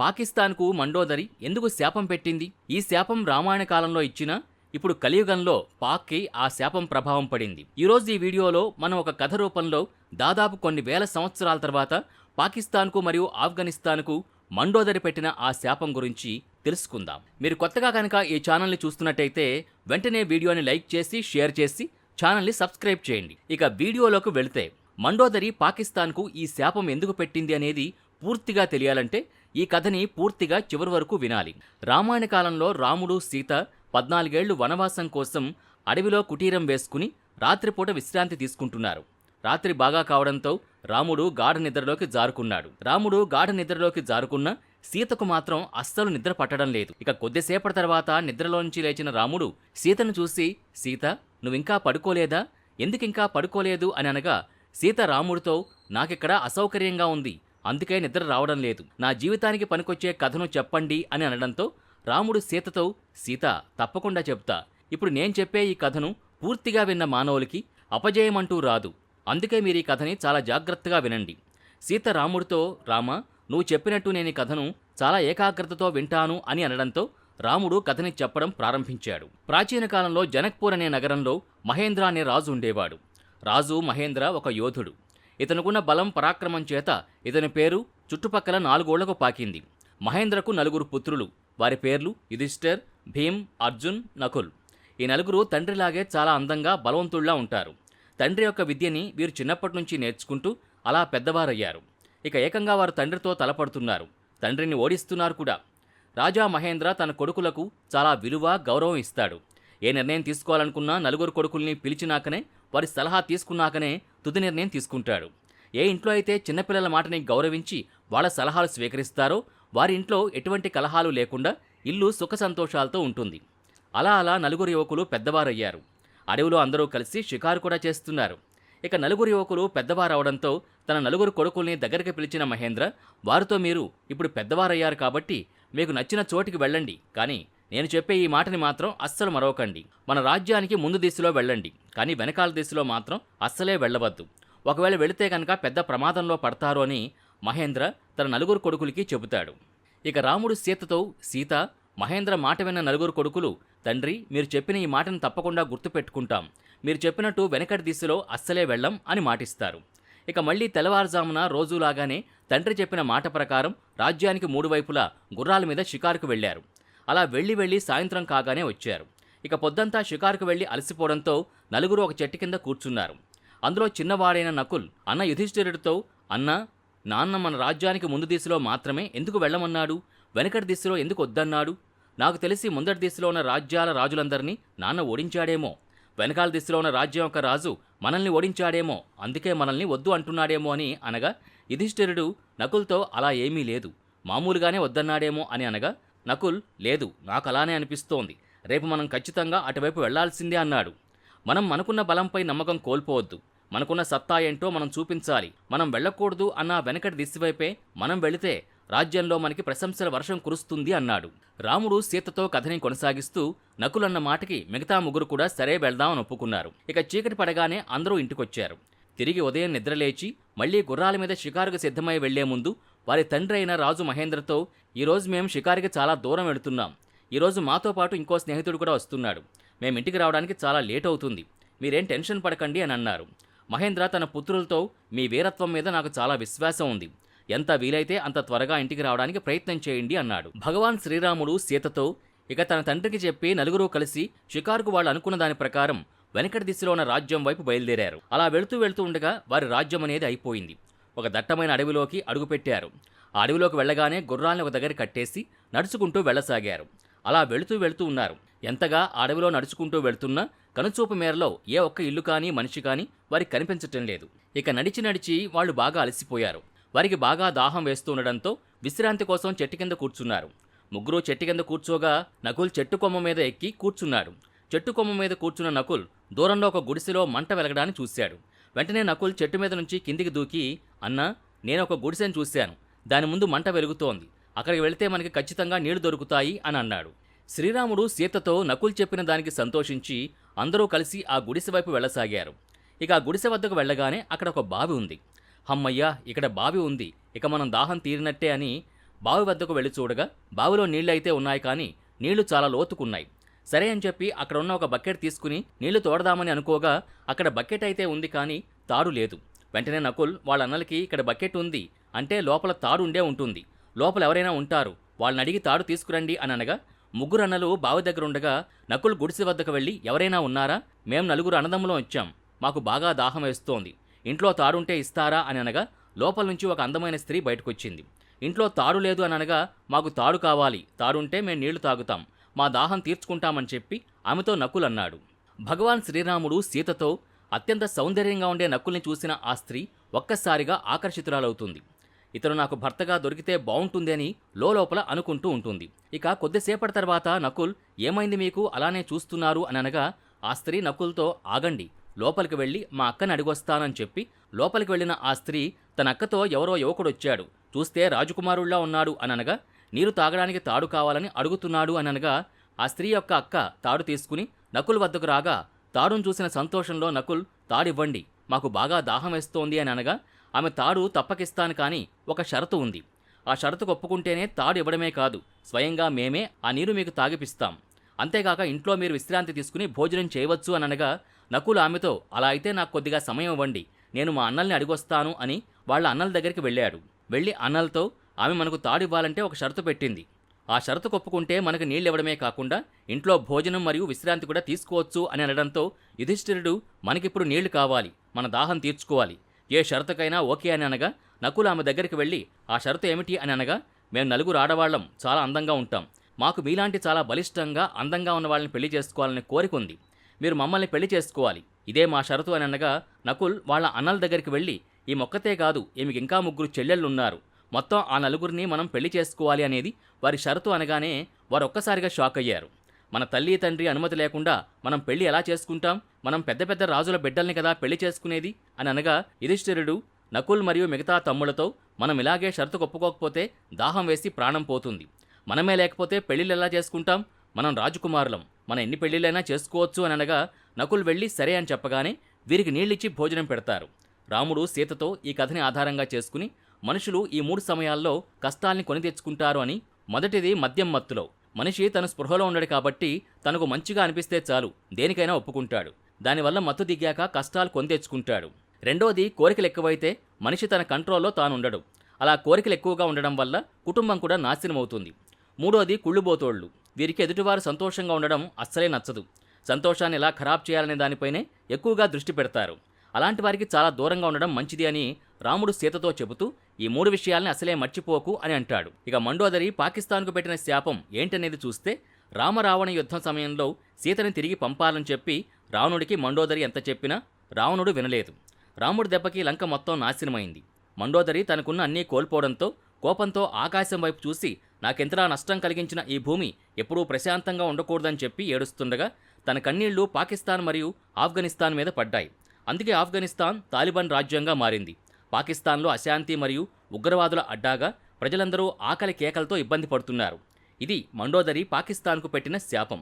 పాకిస్తాన్కు మండోదరి ఎందుకు శాపం పెట్టింది? ఈ శాపం రామాయణ కాలంలో ఇచ్చినా ఇప్పుడు కలియుగంలో పాక్కి ఆ శాపం ప్రభావం పడింది. ఈరోజు ఈ వీడియోలో మనం ఒక కథ రూపంలో దాదాపు కొన్ని వేల సంవత్సరాల తర్వాత పాకిస్తాన్కు మరియు ఆఫ్ఘనిస్తాన్కు మండోదరి పెట్టిన ఆ శాపం గురించి తెలుసుకుందాం. మీరు కొత్తగా కనుక ఈ ఛానల్ని చూస్తున్నట్టయితే వెంటనే వీడియోని లైక్ చేసి షేర్ చేసి ఛానల్ని సబ్స్క్రైబ్ చేయండి. ఇక వీడియోలోకి వెళితే మండోదరి పాకిస్తాన్కు ఈ శాపం ఎందుకు పెట్టింది అనేది పూర్తిగా తెలియాలంటే ఈ కథని పూర్తిగా చివరి వరకు వినాలి. రామాయణ కాలంలో రాముడు సీత పద్నాలుగేళ్ళు వనవాసం కోసం అడవిలో కుటీరం వేసుకుని రాత్రిపూట విశ్రాంతి తీసుకుంటున్నారు. రాత్రి బాగా కావడంతో రాముడు గాఢ నిద్రలోకి జారుకున్నాడు. రాముడు గాఢ నిద్రలోకి జారుకున్న సీతకు మాత్రం అస్సలు నిద్ర పట్టడం లేదు. ఇక కొద్దిసేపటి తర్వాత నిద్రలోంచి లేచిన రాముడు సీతను చూసి సీత నువ్వింకా పడుకోలేదా? ఎందుకింకా పడుకోలేదు? అని అనగా సీత రాముడితో నాకిక్కడ అసౌకర్యంగా ఉంది. అందుకే నిద్ర రావడం లేదు. నా జీవితానికి పనికొచ్చే కథను చెప్పండి అని అనడంతో రాముడు సీతతో సీత తప్పకుండా చెప్తా. ఇప్పుడు నేను చెప్పే ఈ కథను పూర్తిగా విన్న మానవులకి అపజయమంటూ రాదు. అందుకే మీరు ఈ కథని చాలా జాగ్రత్తగా వినండి. సీత రాముడితో రామ నువ్వు చెప్పినట్టు నేను ఈ కథను చాలా ఏకాగ్రతతో వింటాను అని అనడంతో రాముడు కథని చెప్పడం ప్రారంభించాడు. ప్రాచీన కాలంలో జనక్పూర్ అనే నగరంలో మహేంద్ర అనే రాజు ఉండేవాడు. రాజు మహేంద్ర ఒక యోధుడు. ఇతనుకున్న బలం పరాక్రమం చేత ఇతని పేరు చుట్టుపక్కల నాలుగోళ్ళకు పాకింది. మహేంద్రకు నలుగురు పుత్రులు. వారి పేర్లు యుధిష్ఠర్ భీమ్ అర్జున్ నకుల్. ఈ నలుగురు తండ్రిలాగే చాలా అందంగా బలవంతుల్లా ఉంటారు. తండ్రి యొక్క విద్యని వీరు చిన్నప్పటి నుంచి నేర్చుకుంటూ అలా పెద్దవారయ్యారు. ఇక ఏకంగా వారు తండ్రితో తలపడుతున్నారు. తండ్రిని ఓడిస్తున్నారు కూడా. రాజా మహేంద్ర తన కొడుకులకు చాలా విలువ గౌరవం ఇస్తాడు. ఏ నిర్ణయం తీసుకోవాలనుకున్నా నలుగురు కొడుకుల్ని పిలిచినాకనే వారి సలహా తీసుకున్నాకనే తుది నిర్ణయం తీసుకుంటాడు. ఏ ఇంట్లో అయితే చిన్నపిల్లల మాటని గౌరవించి వాళ్ళ సలహాలు స్వీకరిస్తారో వారి ఇంట్లో ఎటువంటి కలహాలు లేకుండా ఇల్లు సుఖ సంతోషాలతో ఉంటుంది. అలా అలా నలుగురు యువకులు పెద్దవారయ్యారు. అడవిలో అందరూ కలిసి షికారు కూడా చేస్తున్నారు. ఇక నలుగురు యువకులు పెద్దవారవడంతో తన నలుగురు కొడుకుల్ని దగ్గరికి పిలిచిన మహేంద్ర వారితో మీరు ఇప్పుడు పెద్దవారయ్యారు కాబట్టి మీకు నచ్చిన చోటికి వెళ్ళండి. కానీ నేను చెప్పే ఈ మాటని మాత్రం అస్సలు మరవకండి. మన రాజ్యానికి ముందు దిశలో వెళ్ళండి. కానీ వెనకాల దిశలో మాత్రం అస్సలే వెళ్ళవద్దు. ఒకవేళ వెళితే కనుక పెద్ద ప్రమాదంలో పడతారు అని మహేంద్ర తన నలుగురు కొడుకులకి చెబుతాడు. ఇక రాముడు సీతతో సీత మహేంద్ర మాట విన్న నలుగురు కొడుకులు తండ్రి మీరు చెప్పిన ఈ మాటను తప్పకుండా గుర్తుపెట్టుకుంటాం. మీరు చెప్పినట్టు వెనకటి దిశలో అస్సలే వెళ్ళం అని మాటిస్తారు. ఇక మళ్ళీ తెల్లవారుజామున రోజులాగానే తండ్రి చెప్పిన మాట ప్రకారం రాజ్యానికి మూడు వైపులా గుర్రాల మీద షికారుకు వెళ్ళారు అలా వెళ్ళి వెళ్ళి సాయంత్రం కాగానే వచ్చారు. ఇక పొద్దంతా షికారుకు వెళ్ళి అలసిపోవడంతో నలుగురు ఒక చెట్టు కింద కూర్చున్నారు. అందులో చిన్నవాడైన నకుల్ అన్న యుధిష్ఠిరుడితో అన్న నాన్న మన రాజ్యానికి ముందు దిశలో మాత్రమే ఎందుకు వెళ్ళమన్నాడు? వెనకటి దిశలో ఎందుకు వద్దన్నాడు? నాకు తెలిసి ముందటి దిశలో ఉన్న రాజ్యాల రాజులందరినీ నాన్న ఓడించాడేమో. వెనకాల దిశలో ఉన్న రాజ్యం యొక్క రాజు మనల్ని ఓడించాడేమో. అందుకే మనల్ని వద్దు అంటున్నాడేమో అని అనగా యుధిష్ఠిరుడు నకుల్తో అలా ఏమీ లేదు. మామూలుగానే వద్దన్నాడేమో అని అనగా నకుల్ లేదు నాకు అలానే అనిపిస్తోంది. రేపు మనం ఖచ్చితంగా అటువైపు వెళ్ళాల్సిందే అన్నాడు. మనం మనకున్న బలంపై నమ్మకం కోల్పోవద్దు. మనకున్న సత్తా ఏంటో మనం చూపించాలి. మనం వెళ్ళకూడదు అన్న వెనకటి దిశవైపే మనం వెళితే రాజ్యంలో మనకి ప్రశంసల వర్షం కురుస్తుంది అన్నాడు. రాముడు సీతతో కథని కొనసాగిస్తూ నకులన్న మాటకి మిగతా ముగ్గురు కూడా సరే వెళ్దామని ఒప్పుకున్నారు. ఇక చీకటి పడగానే అందరూ ఇంటికొచ్చారు. తిరిగి ఉదయం నిద్రలేచి మళ్ళీ గుర్రాల మీద షికారుకు సిద్ధమై వెళ్ళే ముందు వారి తండ్రి అయిన రాజు మహేంద్రతో ఈరోజు మేము షికారికి చాలా దూరం వెళుతున్నాం. ఈరోజు మాతో పాటు ఇంకో స్నేహితుడు కూడా వస్తున్నాడు. మేము ఇంటికి రావడానికి చాలా లేట్ అవుతుంది. మీరేం టెన్షన్ పడకండి అని అన్నారు. మహేంద్ర తన పుత్రులతో మీ వీరత్వం మీద నాకు చాలా విశ్వాసం ఉంది. ఎంత వీలైతే అంత త్వరగా ఇంటికి రావడానికి ప్రయత్నం చేయండి అన్నాడు. భగవాన్ శ్రీరాముడు సీతతో ఇక తన తండ్రికి చెప్పి నలుగురు కలిసి షికారుకు వాళ్ళు అనుకున్న దాని ప్రకారం వెనకటి దిశలో ఉన్న రాజ్యం వైపు బయలుదేరారు. అలా వెళుతూ వెళుతూ ఉండగా వారి రాజ్యం అనేది అయిపోయింది. ఒక దట్టమైన అడవిలోకి అడుగుపెట్టారు. ఆ అడవిలోకి వెళ్ళగానే గుర్రాల్ని ఒక దగ్గర కట్టేసి నడుచుకుంటూ వెళ్ళసాగారు. అలా వెళుతూ వెళుతూ ఉన్నారు. ఎంతగా అడవిలో నడుచుకుంటూ వెళ్తున్నా కనుచూపు మేరలో ఏ ఒక్క ఇల్లు కానీ మనిషి కానీ వారికి కనిపించటం లేదు. ఇక నడిచి నడిచి వాళ్ళు బాగా అలసిపోయారు. వారికి బాగా దాహం వేస్తూ ఉండడంతో విశ్రాంతి కోసం చెట్టు కింద కూర్చున్నారు. ముగ్గురు చెట్టు కింద కూర్చోగా నకుల్ చెట్టు కొమ్మ మీద ఎక్కి కూర్చున్నాడు చెట్టు కొమ్మ మీద కూర్చున్న నకుల్ దూరంలో ఒక గుడిసెలో మంట వెలగడాన్ని చూశాడు. వెంటనే నకుల్ చెట్టు మీద నుంచి కిందికి దూకి అన్నా నేను ఒక గుడిసెను చూశాను. దాని ముందు మంట వెలుగుతోంది. అక్కడికి వెళితే మనకి ఖచ్చితంగా నీళ్ళు దొరుకుతాయి అని అన్నాడు. శ్రీరాముడు సీతతో నకుల్ చెప్పిన దానికి సంతోషించి అందరూ కలిసి ఆ గుడిసె వైపు వెళ్ళసాగారు. ఇక ఆ గుడిసె వద్దకు వెళ్ళగానే అక్కడ ఒక బావి ఉంది. హమ్మయ్యా ఇక్కడ బావి ఉంది. ఇక మనం దాహం తీరినట్టే అని బావి వద్దకు వెళ్ళి చూడగా బావిలో నీళ్ళైతే ఉన్నాయి కానీ నీళ్ళు చాలా లోతుకున్నాయి. సరే అని చెప్పి అక్కడ ఉన్న ఒక బకెట్ తీసుకుని నీళ్ళు తోడదామని అనుకోగా అక్కడ బకెట్ అయితే ఉంది కానీ తాడు లేదు. వెంటనే నకుల్ వాళ్ళ అన్నలకి ఇక్కడ బకెట్ ఉంది అంటే లోపల తాడు ఉండే ఉంటుంది. లోపల ఎవరైనా ఉంటారు. వాళ్ళని అడిగి తాడు తీసుకురండి అని అనగా ముగ్గురు అన్నలు బావి దగ్గర ఉండగా నకుల్ గుడిసె వద్దకు వెళ్ళి ఎవరైనా ఉన్నారా? మేము నలుగురు అన్నదమ్ములం వచ్చాం. మాకు బాగా దాహం వేస్తోంది. ఇంట్లో తాడుంటే ఇస్తారా? అని అనగా లోపల నుంచి ఒక అందమైన స్త్రీ బయటకొచ్చింది. ఇంట్లో తాడు లేదు అని అనగా మాకు తాడు కావాలి. తాడుంటే మేము నీళ్ళు తాగుతాం. మా దాహం తీర్చుకుంటామని చెప్పి ఆమెతో నకుల్ అన్నాడు భగవాన్ శ్రీరాముడు సీతతో అత్యంత సౌందర్యంగా ఉండే నకుల్ని చూసిన ఆ స్త్రీ ఒక్కసారిగా ఆకర్షితురాలవుతుంది. ఇతను నాకు భర్తగా దొరికితే బాగుంటుందని అని లోపల అనుకుంటూ ఉంటుంది. ఇక కొద్దిసేపటి తర్వాత నకుల్ ఏమైంది మీకు? అలానే చూస్తున్నారు అని అనగా ఆ స్త్రీ నకుల్తో ఆగండి లోపలికి వెళ్ళి మా అక్కని అడిగొస్తానని చెప్పి లోపలికి వెళ్ళిన ఆ స్త్రీ తన అక్కతో ఎవరో యువకుడొచ్చాడు. చూస్తే రాజకుమారుల్లా ఉన్నాడు అననగా అనగా నీరు తాగడానికి తాడు కావాలని అడుగుతున్నాడు అని అనగా ఆ స్త్రీ యొక్క అక్క తాడు తీసుకుని నకుల్ వద్దకు రాగా తాడును చూసిన సంతోషంలో నకుల్ తాడివ్వండి మాకు బాగా దాహం వేస్తోంది అని అనగా ఆమె తాడు తప్పకిస్తాను కానీ ఒక షరతు ఉంది. ఆ షరతుకు ఒప్పుకుంటేనే తాడు ఇవ్వడమే కాదు స్వయంగా మేమే ఆ నీరు మీకు తాగిపిస్తాం. అంతేకాక ఇంట్లో మీరు విశ్రాంతి తీసుకుని భోజనం చేయవచ్చు అని అనగా నకుల్ ఆమెతో అలా అయితే నాకు కొద్దిగా సమయం ఇవ్వండి నేను మా అన్నల్ని అడిగొస్తాను అని వాళ్ళ అన్నల దగ్గరికి వెళ్ళాడు. వెళ్ళి అన్నలతో ఆమె మనకు తాడు ఇవ్వాలంటే ఒక షరతు పెట్టింది. ఆ షరతు కొప్పుకుంటే మనకు నీళ్ళు ఇవ్వడమే కాకుండా ఇంట్లో భోజనం మరియు విశ్రాంతి కూడా తీసుకోవచ్చు అని అనడంతో యుధిష్ఠిరుడు మనకిప్పుడు నీళ్ళు కావాలి మన దాహం తీర్చుకోవాలి. ఏ షరతుకైనా ఓకే అని అనగా నకులు ఆమె దగ్గరికి వెళ్ళి ఆ షరతు ఏమిటి? అని అనగా మేము నలుగురు ఆడవాళ్ళం చాలా అందంగా ఉంటాం. మాకు మీలాంటి చాలా బలిష్టంగా అందంగా ఉన్న వాళ్ళని పెళ్ళి చేసుకోవాలని కోరిక ఉంది. మీరు మమ్మల్ని పెళ్ళి చేసుకోవాలి. ఇదే మా షరతు అని అనగా నకుల్ వాళ్ళ అన్నల దగ్గరికి వెళ్ళి ఈ మొక్కతే కాదు ఈమెకి ఇంకా ముగ్గురు చెల్లెళ్ళున్నారు. మొత్తం ఆ నలుగురిని మనం పెళ్ళి చేసుకోవాలి అనేది వారి షరతు అనగానే వారు ఒక్కసారిగా షాక్ అయ్యారు. మన తల్లి తండ్రి అనుమతి లేకుండా మనం పెళ్ళి ఎలా చేసుకుంటాం? మనం పెద్ద పెద్ద రాజుల బిడ్డల్ని కదా పెళ్ళి చేసుకునేది? అని అనగా యుధిష్ఠిరుడు నకుల్ మరియు మిగతా తమ్ముళ్ళతో మనం ఇలాగే షరతు ఒప్పుకోకపోతే దాహం వేసి ప్రాణం పోతుంది. మనమే లేకపోతే పెళ్ళిళ్ళు ఎలా చేసుకుంటాం? మనం రాజకుమారులం. మన ఎన్ని పెళ్ళిళ్ళైనా చేసుకోవచ్చు అని అనగా నకుల్ వెళ్ళి సరే అని చెప్పగానే వీరికి నీళ్ళిచ్చి భోజనం పెడతారు. రాముడు సీతతో ఈ కథని ఆధారంగా చేసుకుని మనుషులు ఈ మూడు సమయాల్లో కష్టాల్ని కొని తెచ్చుకుంటారు అని మొదటిది మద్యం మత్తులో. మనిషి తన స్పృహలో ఉండడు కాబట్టి తనకు మంచిగా అనిపిస్తే చాలు దేనికైనా ఒప్పుకుంటాడు. దానివల్ల మత్తు దిగాక కష్టాలు కొని తెచ్చుకుంటాడు. రెండోది కోరికలు ఎక్కువైతే మనిషి తన కంట్రోల్లో తాను ఉండడు అలా కోరికలు ఎక్కువగా ఉండడం వల్ల కుటుంబం కూడా నాశనం అవుతుంది మూడోది కుళ్ళుబోతోళ్ళు. వీరికి ఎదుటివారు సంతోషంగా ఉండడం అస్సలే నచ్చదు. సంతోషాన్ని ఎలా ఖరాబ్ చేయాలనే దానిపైనే ఎక్కువగా దృష్టి పెడతారు. అలాంటి వారికి చాలా దూరంగా ఉండడం మంచిది అని రాముడు సీతతో చెబుతూ ఈ మూడు విషయాల్ని అసలే మర్చిపోకు అని అంటాడు. ఇక మండోదరి పాకిస్తాన్కు పెట్టిన శాపం ఏంటనేది చూస్తే రామరావణ యుద్ధం సమయంలో సీతని తిరిగి పంపాలని చెప్పి రావణుడికి మండోదరి ఎంత చెప్పినా రావణుడు వినలేదు. రాముడి దెబ్బకి లంక మొత్తం నాశనమైంది. మండోదరి తనకున్న అన్నీ కోల్పోవడంతో కోపంతో ఆకాశం వైపు చూసి నాకెంతలా నష్టం కలిగించిన ఈ భూమి ఎప్పుడూ ప్రశాంతంగా ఉండకూడదని చెప్పి ఏడుస్తుండగా తన కన్నీళ్ళు పాకిస్తాన్ మరియు ఆఫ్ఘనిస్తాన్ మీద పడ్డాయి. అందుకే ఆఫ్ఘనిస్తాన్ తాలిబాన్ రాజ్యంగా మారింది. పాకిస్తాన్లో అశాంతి మరియు ఉగ్రవాదుల అడ్డాగా ప్రజలందరూ ఆకలి కేకలతో ఇబ్బంది పడుతున్నారు. ఇది మండోదరి పాకిస్తాన్కు పెట్టిన శాపం.